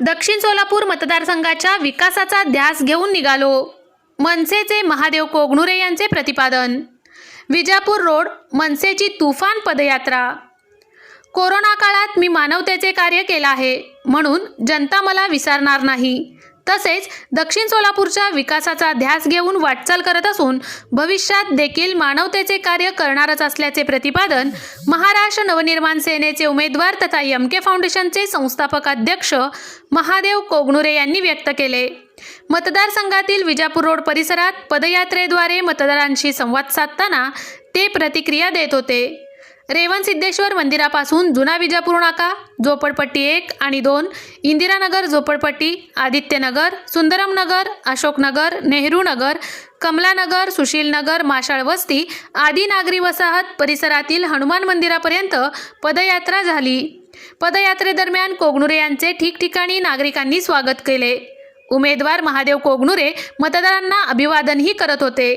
दक्षिण सोलापूर मतदारसंघाच्या विकासाचा ध्यास घेऊन निघालो. मनसेचे महादेव कोगणुरे यांचे प्रतिपादन. विजापूर रोड मनसेची तुफान पदयात्रा. कोरोना काळात मी मानवतेचे कार्य केलं आहे म्हणून जनता मला विसरणार नाही. तसेच दक्षिण सोलापूरच्या विकासाचा ध्यास घेऊन वाटचाल करत असून भविष्यात देखील मानवतेचे कार्य करणारच असल्याचे प्रतिपादन महाराष्ट्र नवनिर्माण सेनेचे उमेदवार तथा एम के फाउंडेशनचे संस्थापक अध्यक्ष महादेव कोगनुरे यांनी व्यक्त केले. मतदारसंघातील विजापूर रोड परिसरात पदयात्रेद्वारे मतदारांशी संवाद साधताना ते प्रतिक्रिया देत होते. रेवन सिद्धेश्वर मंदिरापासून जुना विजापूर नाका झोपडपट्टी एक आणि दोन इंदिरानगर झोपडपट्टी आदित्यनगर सुंदरमनगर अशोकनगर नेहरूनगर कमलानगर सुशीलनगर माशाळ वस्ती आदी नागरी वसाहत परिसरातील हनुमान मंदिरापर्यंत पदयात्रा झाली. पदयात्रेदरम्यान कोगनुरे यांचे ठिकठिकाणी नागरिकांनी स्वागत केले. उमेदवार महादेव कोगनुरे मतदारांना अभिवादनही करत होते.